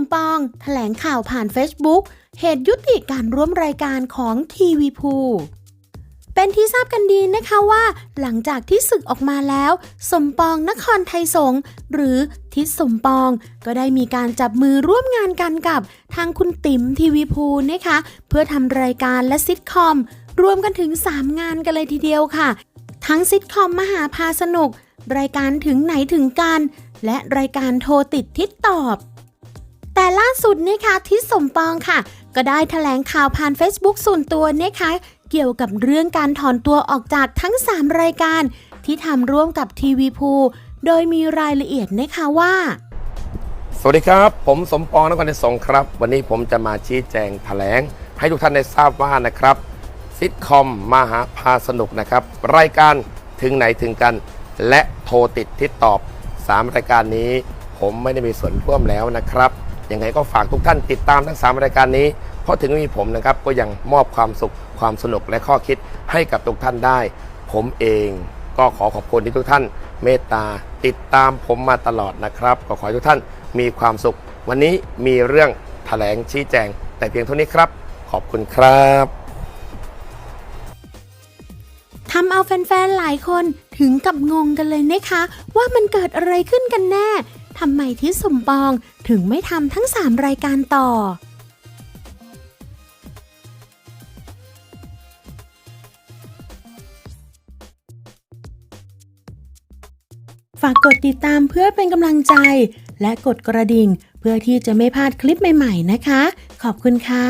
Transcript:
มปองแถลงข่าวผ่าน Facebook เหตุยุติการร่วมรายการของทีวีพูเป็นที่ทราบกันดีนะคะว่า หลังจากที่ศึกออกมาแล้ว สมปองนครไทยสงหรือทิศสมปอง ก็ได้มีการจับมือร่วมงานกันกับทางคุณติ๋มทีวีพูนะคะ เพื่อทำรายการและซิทคอม รวมกันถึง 3 งานกันเลยทีเดียวค่ะ ทั้งซิทคอมมหาพาสนุก รายการถึงไหนถึงกัน และรายการโทรติดทิศตอบ ล่าสุดนะคะทิศสมปองค่ะ ก็ได้แถลงข่าวผ่าน Facebook ส่วนตัวนะคะ เกี่ยวกับเรื่องการถอนตัวออกจากทั้ง 3 รายการ ที่ทำร่วมกับทีวีพูโดยมีรายละเอียดนะคะว่า สวัสดีครับ ผมสมปองนครเทสงครับ วันนี้ผมจะมาชี้แจงแถลง ให้ทุกท่านได้ทราบว่านะครับซิทคอมมหาพาสนุกนะครับ รายการถึงไหนถึงกัน และโทรติดทิศตอบ 3 รายการนี้ผมไม่ได้มีส่วนร่วมแล้วนะครับ ยังไงก็ฝากทุกท่านติดตามทั้ง 3 รายการนี้ เพราะถึงม่มีผมนะครับก็ยังมอบความสุขความสนุกและข้อคิดให้กับทุกท่านได้ ผมเองก็ขอขอบคุณที่ทุกท่าน เมตตาติดตามผมมาตลอดนะครับ ก็ขอให้ทุกท่านมีความสุข วันนี้มีเรื่องแถลงชี้แจง แต่เพียงเท่านี้ครับ ขอบคุณครับทำเอาแฟนๆหลายคนถึงกับงงกันเลยนะคะ ว่ามันเกิดอะไรขึ้นกันแน่ ทำไมทิศสมปองถึงไม่ทำทั้ง 3 รายการต่อ ฝากกดติดตามเพื่อเป็นกำลังใจ และกดกระดิ่ง เพื่อที่จะไม่พลาดคลิปใหม่ ๆ นะคะ ขอบคุณค่ะ